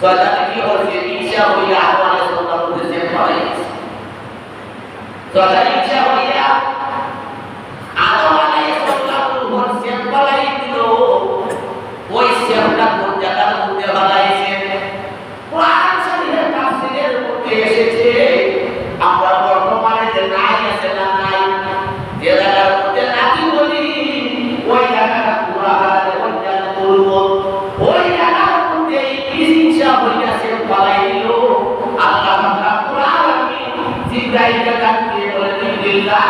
Soalnya ini harus jadi siapa yang শয়তান ইচ্ছা হইয়া জিব্রাইলকে ডাকিয়ে বলে দিল্লাহ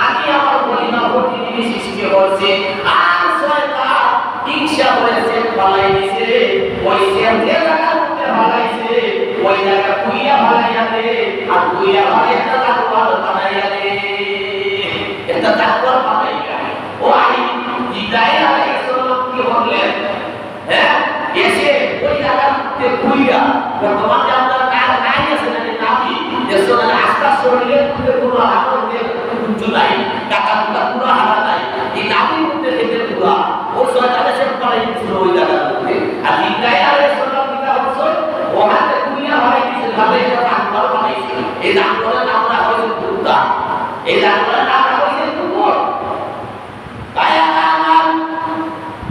আমি আমার পরিমা প্রতি সৃষ্টি জায়গা হ্যাঁ এসে ওই জায়গার মধ্যে কুইয়া বর্তমানে আমরা কার নাই আছে না নাবি দেশের আস্থা শরীরের মধ্যে কোনো হাড় দিয়ে কুঞ্জু নাই পুরো নাই। এই মধ্যে পুরা। ও শয়তানে সে পালাই দিছিল ওই মধ্যে আর জিব্রাইল আলাইহিস সালাম কি করছে ওখানে কুইয়া হয় কিছু ভাবে নাম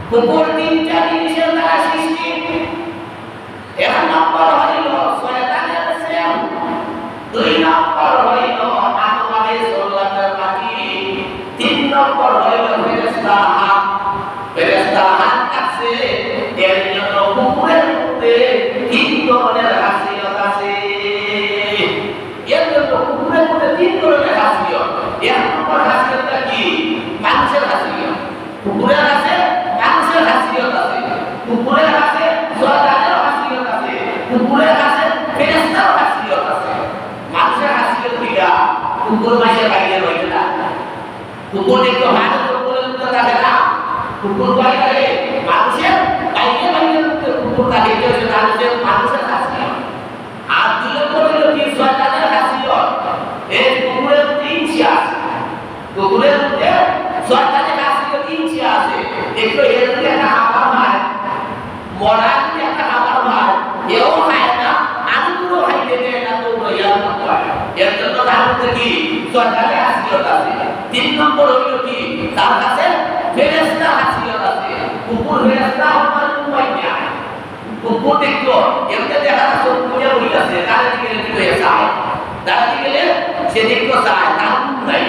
কুকুর। তিনটা জিনিসের দ্বারা সৃষ্টি। এক নম্বর সেম দুই নম্বর হইল আদম আলাইহিস সালামের তিন নম্বর হইল ফেরেশতা হাত। ফেরেশতা হাত কাছে এর জন্য কুকুরের মধ্যে তিন ধরনের খাসিয়ত আছে। এর জন্য কুকুরের মধ্যে তিন ধরনের খাসিয়ত। এক নম্বর খাসিয়তটা কি? মানুষের খাসিয়ত। কুকুরের কাছে মানুষের খাসিয়ত আছে। কুকুরের কাছে শয়তানের খাসিয়ত আছে। কুকুরের কাছে ফেরেশতার খাসিয়ত আছে মানুষের খাসিয়ত কিটা কুকুর মাসের বাইরে রইবে না। কুকুর একটু হাত মধ্যে থাকে না। কুকুর বাইরে মানুষের বাইরে বাইরে কুকুর থাকে এটা হচ্ছে মানুষের মানুষের খাসিয়ত আর নম্বর হলো কি শয়তানের খাসিয়ত এই কুকুরের ইচ্ছা আছে। কুকুরের মধ্যে শয়তানের খাসিয়ত ইচ্ছা আছে। একটু এর মধ্যে একটা খাবার মার মরা যদি একটা খাবার মার এও খায় না আঙুরও খাইতে দেয় না তো মতো হয়। এর জন্য তার মধ্যে কি শয়তানের খাসিয়ত আছে। তিন নম্বর হইল কি? তার কাছে ফেরেশতা খাসিয়ত আছে। কুকুর ফেরেশতা আমার উপায় নাই। কুকুর দেখল এমনি দেখা যাচ্ছে পূজা হইতাছে তার দিকে দিকে চায় তার দিকে তার নাই।